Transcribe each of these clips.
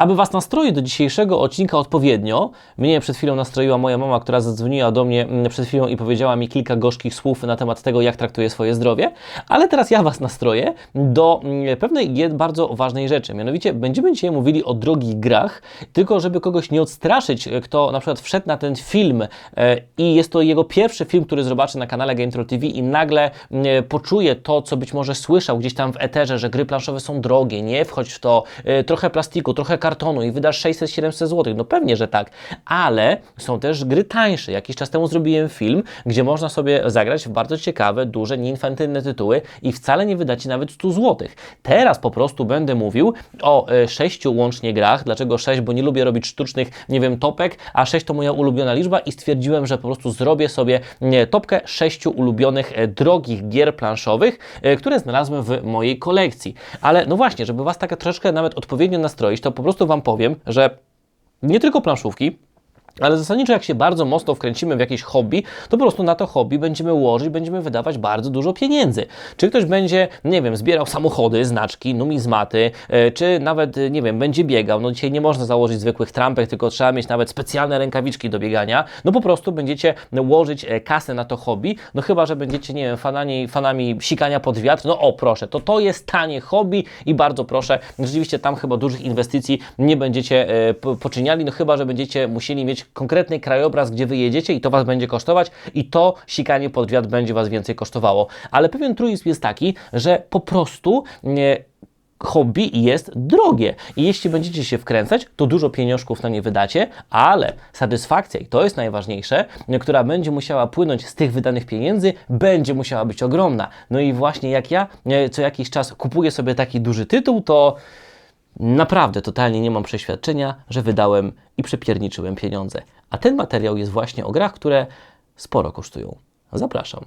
Aby Was nastroić do dzisiejszego odcinka odpowiednio, mnie przed chwilą nastroiła moja mama, która zadzwoniła do mnie mm, przed chwilą i powiedziała mi kilka gorzkich słów na temat tego, jak traktuje swoje zdrowie, ale teraz ja Was nastroję do mm, pewnej bardzo ważnej rzeczy. Mianowicie będziemy dzisiaj mówili o drogich grach, tylko żeby kogoś nie odstraszyć, kto na przykład wszedł na ten film e, i jest to jego pierwszy film, który zobaczy na kanale Game TV i nagle mm, poczuje to, co być może słyszał gdzieś tam w eterze, że gry planszowe są drogie, nie wchodź w to, e, trochę plastiku, trochę kartonu i wydasz 600-700 zł. No pewnie, że tak, ale są też gry tańsze. Jakiś czas temu zrobiłem film, gdzie można sobie zagrać w bardzo ciekawe, duże, nieinfantylne tytuły i wcale nie wydacie nawet 100 zł. Teraz po prostu będę mówił o e, sześciu łącznie grach. Dlaczego 6? Bo nie lubię robić sztucznych, nie wiem, topek, a 6 to moja ulubiona liczba i stwierdziłem, że po prostu zrobię sobie topkę sześciu ulubionych e, drogich gier planszowych, e, które znalazłem w mojej kolekcji. Ale no właśnie, żeby Was tak troszeczkę nawet odpowiednio nastroić, to po prostu Wam powiem, że nie tylko planszówki, ale zasadniczo, jak się bardzo mocno wkręcimy w jakieś hobby, to po prostu na to hobby będziemy łożyć, będziemy wydawać bardzo dużo pieniędzy. Czy ktoś będzie, nie wiem, zbierał samochody, znaczki, numizmaty, e, czy nawet, e, nie wiem, będzie biegał. No dzisiaj nie można założyć zwykłych trampek, tylko trzeba mieć nawet specjalne rękawiczki do biegania. No po prostu będziecie łożyć e, kasę na to hobby, no chyba, że będziecie, nie wiem, fanami, fanami sikania pod wiatr. No o, proszę, to to jest tanie hobby i bardzo proszę, rzeczywiście tam chyba dużych inwestycji nie będziecie po- poczyniali, no chyba, że będziecie musieli mieć konkretny krajobraz, gdzie wy jedziecie i to Was będzie kosztować i to sikanie pod wiatr będzie Was więcej kosztowało. Ale pewien truizm jest taki, że po prostu nie, hobby jest drogie i jeśli będziecie się wkręcać, to dużo pieniążków na nie wydacie, ale satysfakcja, i to jest najważniejsze, która będzie musiała płynąć z tych wydanych pieniędzy, będzie musiała być ogromna. No i właśnie jak ja co jakiś czas kupuję sobie taki duży tytuł, to naprawdę totalnie nie mam przeświadczenia, że wydałem i przepierniczyłem pieniądze. A ten materiał jest właśnie o grach, które sporo kosztują. Zapraszam.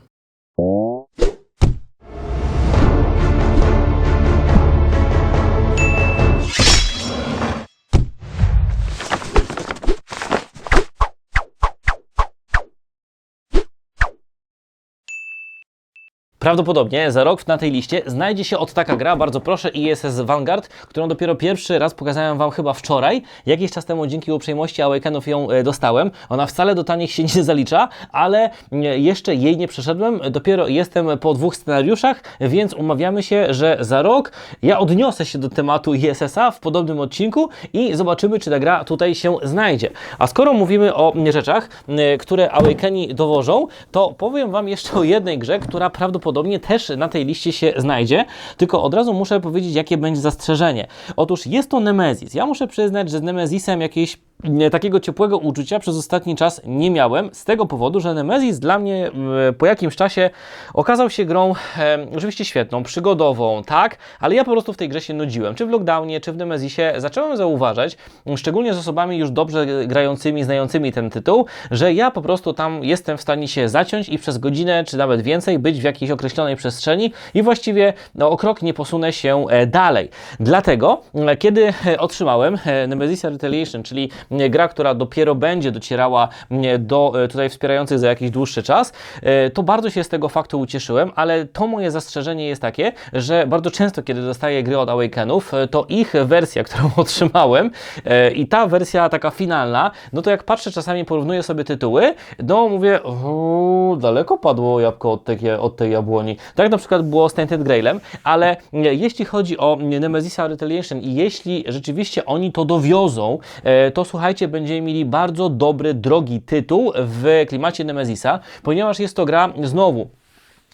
Prawdopodobnie za rok na tej liście znajdzie się od taka gra, bardzo proszę, ISS Vanguard, którą dopiero pierwszy raz pokazałem Wam chyba wczoraj. Jakiś czas temu dzięki uprzejmości Awakenów ją e, dostałem. Ona wcale do tanich się nie zalicza, ale e, jeszcze jej nie przeszedłem. Dopiero jestem po dwóch scenariuszach, więc umawiamy się, że za rok ja odniosę się do tematu ISS-a w podobnym odcinku i zobaczymy, czy ta gra tutaj się znajdzie. A skoro mówimy o rzeczach, które Awakeni dowożą, to powiem Wam jeszcze o jednej grze, która prawdopodobnie też na tej liście się znajdzie, tylko od razu muszę powiedzieć, jakie będzie zastrzeżenie. Otóż jest to Nemesis. Ja muszę przyznać, że z Nemesisem jakieś nie, takiego ciepłego uczucia przez ostatni czas nie miałem, z tego powodu, że Nemesis dla mnie e, po jakimś czasie okazał się grą e, oczywiście świetną, przygodową, tak, ale ja po prostu w tej grze się nudziłem. Czy w Lockdownie, czy w Nemesisie zacząłem zauważać, szczególnie z osobami już dobrze grającymi, znającymi ten tytuł, że ja po prostu tam jestem w stanie się zaciąć i przez godzinę, czy nawet więcej być w jakiejś określonej przestrzeni i właściwie no, o krok nie posunę się e, dalej. Dlatego, e, kiedy e, otrzymałem Nemesis Retaliation, czyli gra, która dopiero będzie docierała do tutaj wspierających za jakiś dłuższy czas, to bardzo się z tego faktu ucieszyłem, ale to moje zastrzeżenie jest takie, że bardzo często, kiedy dostaję gry od Awakenów, to ich wersja, którą otrzymałem i ta wersja taka finalna, no to jak patrzę czasami, porównuję sobie tytuły, no mówię, daleko padło jabłko od tej, od tej. Tak na przykład było z Tainted Grailem, ale jeśli chodzi o Nemesisa Retaliation i jeśli rzeczywiście oni to dowiozą, e, to słuchajcie, będziemy mieli bardzo dobry, drogi tytuł w klimacie Nemesisa, ponieważ jest to gra znowu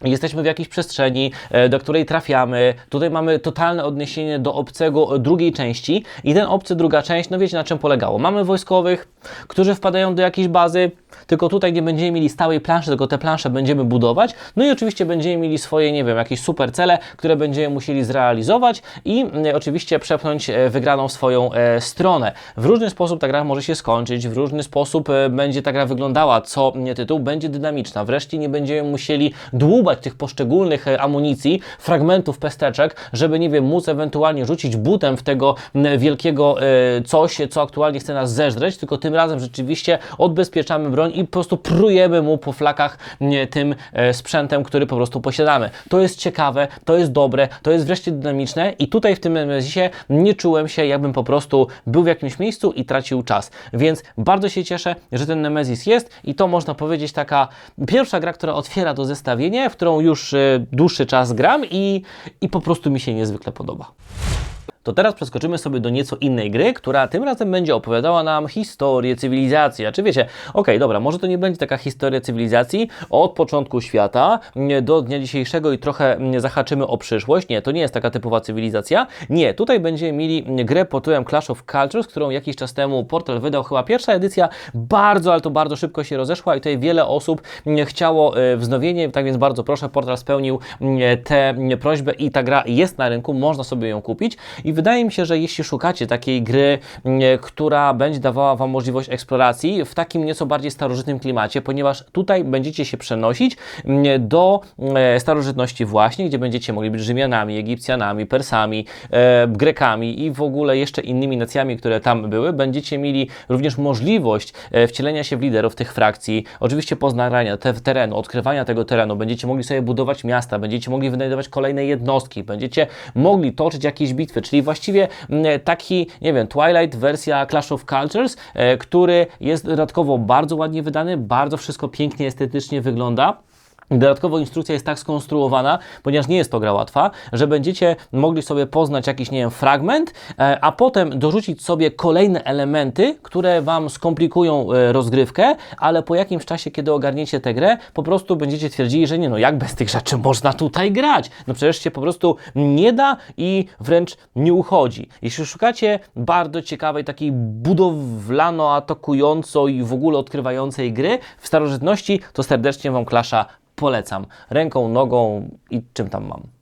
Jesteśmy w jakiejś przestrzeni, e, do której trafiamy. Tutaj mamy totalne odniesienie do obcego e, drugiej części. I ten obcy druga część, no wiecie na czym polegało. Mamy wojskowych, którzy wpadają do jakiejś bazy, tylko tutaj nie będziemy mieli stałej planszy, tylko te plansze będziemy budować. No i oczywiście będziemy mieli swoje, nie wiem, jakieś super cele, które będziemy musieli zrealizować i e, oczywiście przepchnąć e, wygraną swoją stronę. W różny sposób ta gra może się skończyć, w różny sposób będzie ta gra wyglądała. Co nie tytuł, będzie dynamiczna. Wreszcie nie będziemy musieli dłubać tych poszczególnych e, amunicji, fragmentów pesteczek, żeby, nie wiem, móc ewentualnie rzucić butem w tego wielkiego e, coś, co aktualnie chce nas zeżreć, tylko tym razem rzeczywiście odbezpieczamy broń i po prostu prujemy mu po flakach tym e, sprzętem, który po prostu posiadamy. To jest ciekawe, to jest dobre, to jest wreszcie dynamiczne i tutaj w tym Nemezisie nie czułem się, jakbym po prostu był w jakimś miejscu i tracił czas. Więc bardzo się cieszę, że ten Nemesis jest i to można powiedzieć taka pierwsza gra, która otwiera to zestawienie, w którą już e, dłuższy czas gram i, i po prostu mi się niezwykle podoba. To teraz przeskoczymy sobie do nieco innej gry, która tym razem będzie opowiadała nam historię cywilizacji. A czy wiecie, okej, dobra, może to nie będzie taka historia cywilizacji od początku świata do dnia dzisiejszego i trochę zahaczymy o przyszłość. Nie, to nie jest taka typowa cywilizacja. Nie, tutaj będziemy mieli grę pod tytułem Clash of Cultures, którą jakiś czas temu portal wydał, chyba pierwsza edycja, bardzo, ale to bardzo szybko się rozeszła i tutaj wiele osób chciało e, wznowienie, tak więc bardzo proszę, portal spełnił tę prośbę i ta gra jest na rynku, można sobie ją kupić i wydaje mi się, że jeśli szukacie takiej gry, nie, która będzie dawała Wam możliwość eksploracji w takim nieco bardziej starożytnym klimacie, ponieważ tutaj będziecie się przenosić nie, do e, starożytności właśnie, gdzie będziecie mogli być Rzymianami, Egipcjanami, Persami, e, Grekami i w ogóle jeszcze innymi nacjami, które tam były. Będziecie mieli również możliwość e, wcielenia się w liderów tych frakcji, oczywiście poznania te, terenu, odkrywania tego terenu. Będziecie mogli sobie budować miasta, będziecie mogli wynajdować kolejne jednostki, będziecie mogli toczyć jakieś bitwy, czyli właściwie mm, taki, nie wiem, Twilight wersja Clash of Cultures, e, który jest dodatkowo bardzo ładnie wydany, bardzo wszystko pięknie, estetycznie wygląda. Dodatkowo instrukcja jest tak skonstruowana, ponieważ nie jest to gra łatwa, że będziecie mogli sobie poznać jakiś, nie wiem, fragment, e, a potem dorzucić sobie kolejne elementy, które Wam skomplikują e, rozgrywkę, ale po jakimś czasie, kiedy ogarniecie tę grę, po prostu będziecie twierdzili, że nie no, jak bez tych rzeczy można tutaj grać? No przecież się po prostu nie da i wręcz nie uchodzi. Jeśli szukacie bardzo ciekawej, takiej budowlano, atakująco i w ogóle odkrywającej gry w starożytności, to serdecznie Wam klasza polecam. Ręką, nogą i czym tam mam.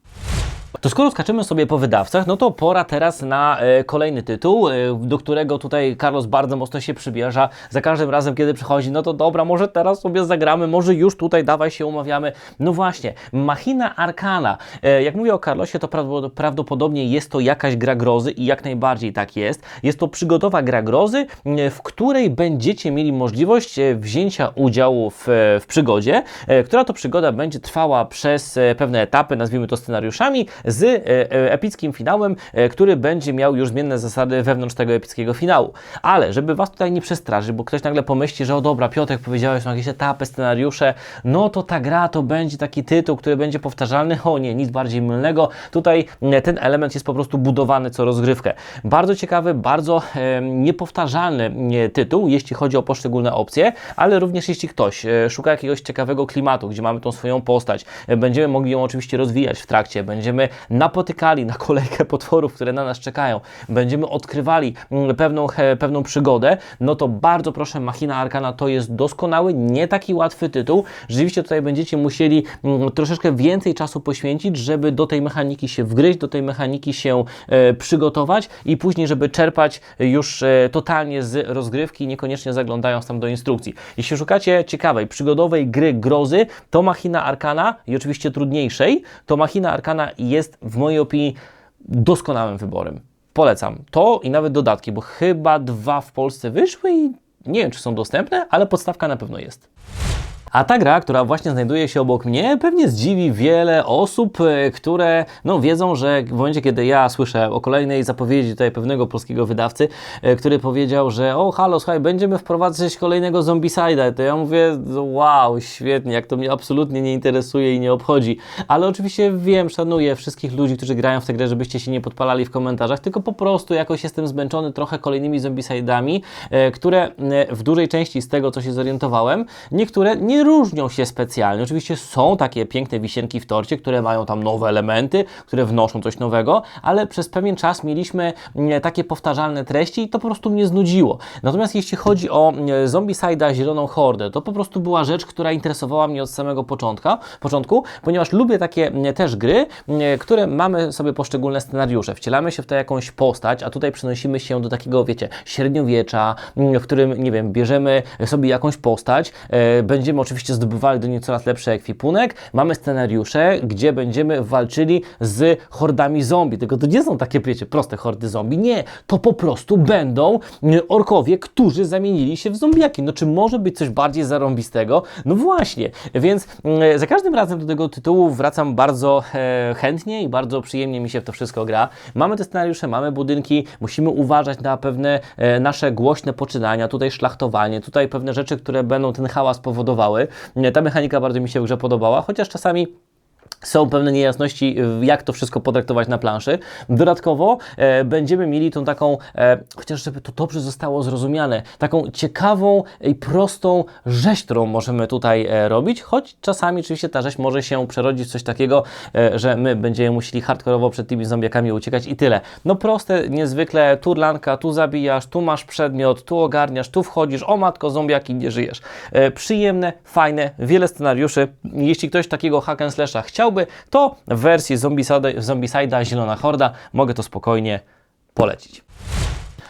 To skoro skaczymy sobie po wydawcach, no to pora teraz na e, kolejny tytuł, e, do którego tutaj Carlos bardzo mocno się przybierza. Za każdym razem, kiedy przychodzi, no to dobra, może teraz sobie zagramy, może już tutaj dawaj się umawiamy. No właśnie, Machina Arcana. E, jak mówię o Carlosie, to prawd- prawdopodobnie jest to jakaś gra grozy i jak najbardziej tak jest. Jest to przygodowa gra grozy, w której będziecie mieli możliwość wzięcia udziału w, w przygodzie, która to przygoda będzie trwała przez pewne etapy, nazwijmy to scenariuszami, z e, e, epickim finałem, e, który będzie miał już zmienne zasady wewnątrz tego epickiego finału. Ale, żeby Was tutaj nie przestraszyć, bo ktoś nagle pomyśli, że o dobra, Piotrek, powiedziałeś, są jakieś etapy, scenariusze, no to ta gra to będzie taki tytuł, który będzie powtarzalny. O nie, nic bardziej mylnego. Tutaj ten element jest po prostu budowany co rozgrywkę. Bardzo ciekawy, bardzo niepowtarzalny tytuł, jeśli chodzi o poszczególne opcje, ale również jeśli ktoś szuka jakiegoś ciekawego klimatu, gdzie mamy tą swoją postać, będziemy mogli ją oczywiście rozwijać w trakcie, będziemy napotykali na kolejkę potworów, które na nas czekają, będziemy odkrywali mm, pewną, pewną przygodę, no to bardzo proszę, Machina Arcana to jest doskonały, nie taki łatwy tytuł. Rzeczywiście tutaj będziecie musieli mm, troszeczkę więcej czasu poświęcić, żeby do tej mechaniki się wgryźć, do tej mechaniki się e, przygotować i później, żeby czerpać już e, totalnie z rozgrywki, niekoniecznie zaglądając tam do instrukcji. Jeśli szukacie ciekawej, przygodowej gry grozy, to Machina Arcana i oczywiście trudniejszej, to Machina Arcana jest w mojej opinii doskonałym wyborem. Polecam to i nawet dodatki, bo chyba dwa w Polsce wyszły i nie wiem, czy są dostępne, ale podstawka na pewno jest. A ta gra, która właśnie znajduje się obok mnie, pewnie zdziwi wiele osób, e, które no, wiedzą, że w momencie, kiedy ja słyszę o kolejnej zapowiedzi tutaj pewnego polskiego wydawcy, e, który powiedział, że o halo, słuchaj, będziemy wprowadzać kolejnego Zombicide'a, to ja mówię, wow, świetnie, jak to mnie absolutnie nie interesuje i nie obchodzi. Ale oczywiście wiem, szanuję wszystkich ludzi, którzy grają w tę grę, żebyście się nie podpalali w komentarzach, tylko po prostu jakoś jestem zmęczony trochę kolejnymi Zombicide'ami, e, które w dużej części z tego, co się zorientowałem, niektóre nie różnią się specjalnie. Oczywiście są takie piękne wisienki w torcie, które mają tam nowe elementy, które wnoszą coś nowego, ale przez pewien czas mieliśmy mm, takie powtarzalne treści i to po prostu mnie znudziło. Natomiast jeśli chodzi o mm, Zombicide'a Zieloną Hordę, to po prostu była rzecz, która interesowała mnie od samego początka, początku, ponieważ lubię takie mm, też gry, które mamy sobie poszczególne scenariusze. Wcielamy się w tę jakąś postać, a tutaj przenosimy się do takiego, wiecie, średniowiecza, w którym, nie wiem, bierzemy sobie jakąś postać, e, będziemy oczywiście zdobywali do niej coraz lepszy ekwipunek. Mamy scenariusze, gdzie będziemy walczyli z hordami zombie. Tylko to nie są takie, wiecie, proste hordy zombie. Nie, to po prostu będą y, orkowie, którzy zamienili się w zombiaki. No czy może być coś bardziej zarąbistego? No właśnie, więc y, za każdym razem do tego tytułu wracam bardzo e, chętnie i bardzo przyjemnie mi się w to wszystko gra. Mamy te scenariusze, mamy budynki, musimy uważać na pewne e, nasze głośne poczynania, tutaj szlachtowanie, tutaj pewne rzeczy, które będą ten hałas powodowały. E, Ta mechanika bardzo mi się w grze podobała, chociaż czasami są pewne niejasności, jak to wszystko potraktować na planszy. Dodatkowo e, będziemy mieli tą taką, e, chociaż żeby to dobrze zostało zrozumiane, taką ciekawą i prostą rzeź, którą możemy tutaj e, robić, choć czasami oczywiście ta rzeź może się przerodzić w coś takiego, e, że my będziemy musieli hardkorowo przed tymi zombiakami uciekać i tyle. No proste, niezwykle, tu lanka, tu zabijasz, tu masz przedmiot, tu ogarniasz, tu wchodzisz, o matko, zombiaki, nie żyjesz. E, przyjemne, fajne, wiele scenariuszy. Jeśli ktoś takiego hack and slasha chciałby, to w wersji Zombicide- Zombicide'a Zielona Horda mogę to spokojnie polecić.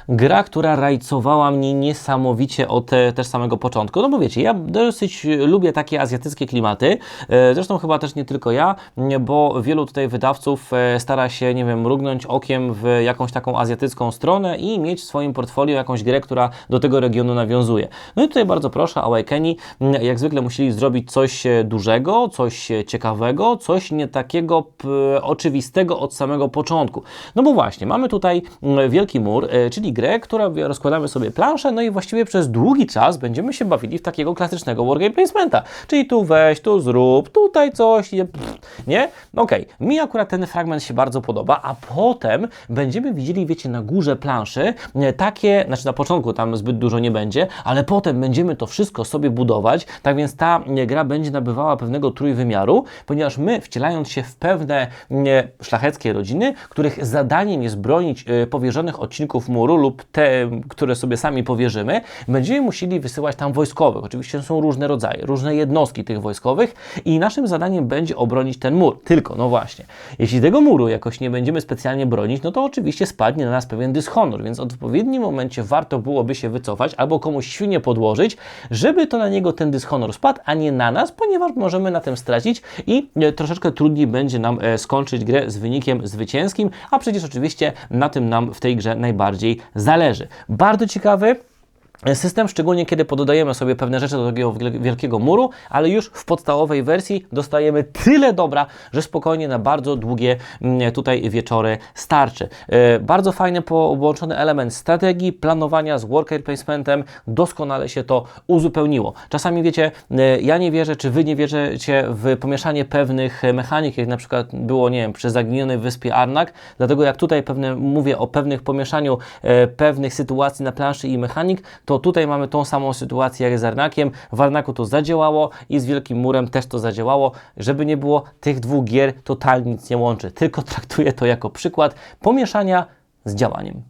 Gra, która rajcowała mnie niesamowicie od e, też samego początku. No bo wiecie, ja dosyć lubię takie azjatyckie klimaty. E, Zresztą chyba też nie tylko ja, bo wielu tutaj wydawców e, stara się, nie wiem, mrugnąć okiem w jakąś taką azjatycką stronę i mieć w swoim portfolio jakąś grę, która do tego regionu nawiązuje. No i tutaj bardzo proszę, Awakeni, jak zwykle musieli zrobić coś dużego, coś ciekawego, coś nie takiego oczywistego od samego początku. No bo właśnie, mamy tutaj Wielki Mur, czyli grę, która rozkładamy sobie planszę, no i właściwie przez długi czas będziemy się bawili w takiego klasycznego wargame placementa, czyli tu weź, tu zrób, tutaj coś, nie? nie? Okej, mi akurat ten fragment się bardzo podoba, a potem będziemy widzieli, wiecie, na górze planszy e, takie, znaczy na początku tam zbyt dużo nie będzie, ale potem będziemy to wszystko sobie budować, tak więc ta e, gra będzie nabywała pewnego trójwymiaru, ponieważ my wcielając się w pewne e, szlacheckie rodziny, których zadaniem jest bronić powierzonych odcinków muru lub te, które sobie sami powierzymy, będziemy musieli wysyłać tam wojskowych. Oczywiście są różne rodzaje, różne jednostki tych wojskowych i naszym zadaniem będzie obronić ten mur. Tylko, no właśnie, jeśli tego muru jakoś nie będziemy specjalnie bronić, no to oczywiście spadnie na nas pewien dyshonor, więc w odpowiednim momencie warto byłoby się wycofać albo komuś świnie podłożyć, żeby to na niego ten dyshonor spadł, a nie na nas, ponieważ możemy na tym stracić i e, troszeczkę trudniej będzie nam e, skończyć grę z wynikiem zwycięskim, a przecież oczywiście na tym nam w tej grze najbardziej zależy. Bardzo ciekawy. System, szczególnie kiedy poddajemy sobie pewne rzeczy do takiego wiel- wielkiego muru, ale już w podstawowej wersji dostajemy tyle dobra, że spokojnie na bardzo długie mm, tutaj wieczory starczy. E, Bardzo fajny połączony element strategii, planowania z worker placementem, doskonale się to uzupełniło. Czasami wiecie, e, ja nie wierzę, czy Wy nie wierzycie w pomieszanie pewnych e, mechanik, jak na przykład było, nie wiem, przy zaginionej wyspie Arnak, dlatego jak tutaj pewne, mówię o pewnych pomieszaniu pewnych sytuacji na planszy i mechanik, to tutaj mamy tą samą sytuację jak z Arnakiem. W Arnaku to zadziałało i z Wielkim Murem też to zadziałało. Żeby nie było, tych dwóch gier totalnie nic nie łączy, tylko traktuję to jako przykład pomieszania z działaniem.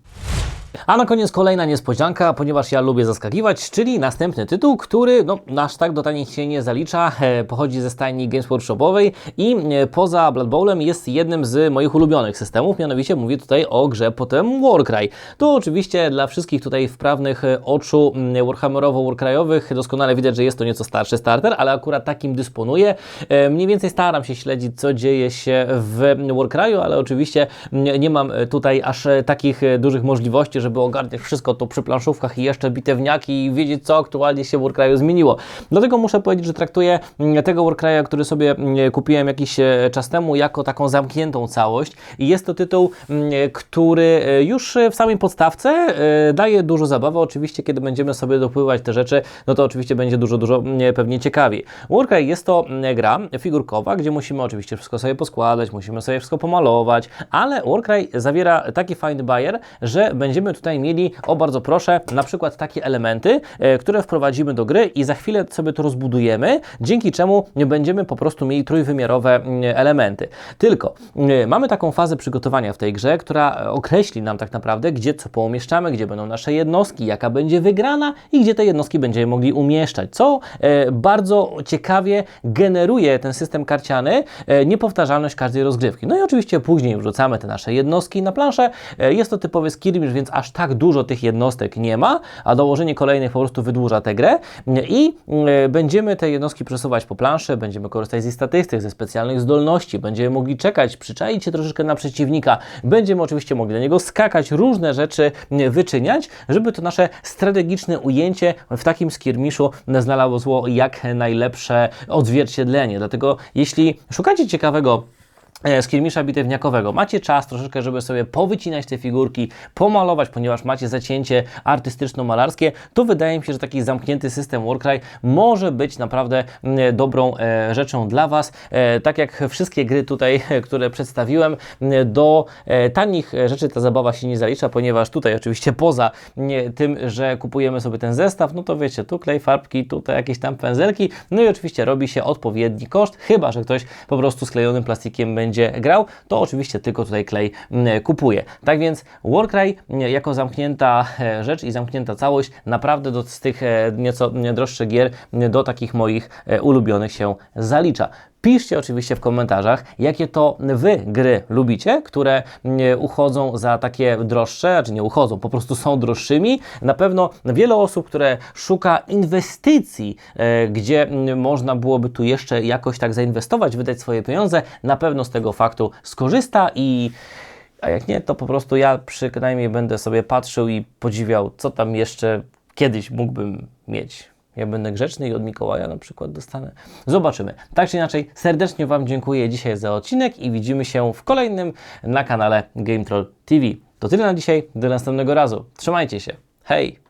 A na koniec kolejna niespodzianka, ponieważ ja lubię zaskakiwać, czyli następny tytuł, który no, aż tak do tanich się nie zalicza, e, pochodzi ze stajni Games Workshopowej i e, poza Blood Bowlem jest jednym z moich ulubionych systemów, mianowicie mówię tutaj o grze potem Warcry. To oczywiście dla wszystkich tutaj wprawnych e, oczu mm, Warhammerowo-Warcryowych doskonale widać, że jest to nieco starszy starter, ale akurat takim dysponuję. Mniej więcej staram się śledzić, co dzieje się w Warcryu, ale oczywiście mm, nie mam tutaj aż takich dużych możliwości, żeby ogarniać wszystko to przy planszówkach i jeszcze bitewniaki i wiedzieć, co aktualnie się w Warcryu zmieniło. Dlatego muszę powiedzieć, że traktuję mm, tego Warcrya, który sobie mm, kupiłem jakiś e, czas temu, jako taką zamkniętą całość i jest to tytuł, mm, który e, już w samej podstawce e, daje dużo zabawy. Oczywiście, kiedy będziemy sobie dopływać te rzeczy, no to oczywiście będzie dużo, dużo pewnie ciekawiej. Warcry jest to gra figurkowa, gdzie musimy oczywiście wszystko sobie poskładać, musimy sobie wszystko pomalować, ale Warcry zawiera taki fajny bajer, że będziemy tutaj mieli, o bardzo proszę, na przykład takie elementy, e, które wprowadzimy do gry i za chwilę sobie to rozbudujemy, dzięki czemu będziemy po prostu mieli trójwymiarowe mm, elementy. Tylko mm, mamy taką fazę przygotowania w tej grze, która określi nam tak naprawdę, gdzie co poumieszczamy, gdzie będą nasze jednostki, jaka będzie wygrana i gdzie te jednostki będziemy mogli umieszczać, co e, bardzo ciekawie generuje ten system karciany, e, niepowtarzalność każdej rozgrywki. No i oczywiście później wrzucamy te nasze jednostki na planszę. E, Jest to typowy skirmish, więc aż tak dużo tych jednostek nie ma, a dołożenie kolejnych po prostu wydłuża tę grę i e, będziemy te jednostki przesuwać po planszy, będziemy korzystać ze statystyk, ze specjalnych zdolności, będziemy mogli czekać, przyczaić się troszeczkę na przeciwnika, będziemy oczywiście mogli na niego skakać, różne rzeczy wyczyniać, żeby to nasze strategiczne ujęcie w takim skirmiszu znalazło jak najlepsze odzwierciedlenie. Dlatego jeśli szukacie ciekawego e, skirmisza bitewniakowego. Macie czas troszeczkę, żeby sobie powycinać te figurki, pomalować, ponieważ macie zacięcie artystyczno-malarskie, to wydaje mi się, że taki zamknięty system Warcry może być naprawdę mm, dobrą e, rzeczą dla Was. E, tak jak wszystkie gry tutaj, e, które przedstawiłem, m, do e, tanich e, rzeczy ta zabawa się nie zalicza, ponieważ tutaj oczywiście poza nie, tym, że kupujemy sobie ten zestaw, no to wiecie, tu klej, farbki, tutaj jakieś tam pędzelki, no i oczywiście robi się odpowiedni koszt, chyba, że ktoś po prostu sklejonym plastikiem będzie grał, to oczywiście tylko tutaj klej mm, kupuje. Tak więc Warcry mm, jako zamknięta e, rzecz i zamknięta całość naprawdę do, z tych e, nieco droższych gier mm, do takich moich e, ulubionych się zalicza. Piszcie oczywiście w komentarzach, jakie to Wy gry lubicie, które mm, uchodzą za takie droższe, czy nie uchodzą, po prostu są droższymi. Na pewno wiele osób, które szuka inwestycji, e, gdzie można byłoby tu jeszcze jakoś tak zainwestować, wydać swoje pieniądze, na pewno z tego faktu skorzysta i a jak nie, to po prostu ja przynajmniej będę sobie patrzył i podziwiał, co tam jeszcze kiedyś mógłbym mieć. Ja będę grzeczny i od Mikołaja na przykład dostanę. Zobaczymy. Tak czy inaczej, serdecznie Wam dziękuję dzisiaj za odcinek i widzimy się w kolejnym na kanale Game Troll TV. To tyle na dzisiaj. Do następnego razu. Trzymajcie się. Hej!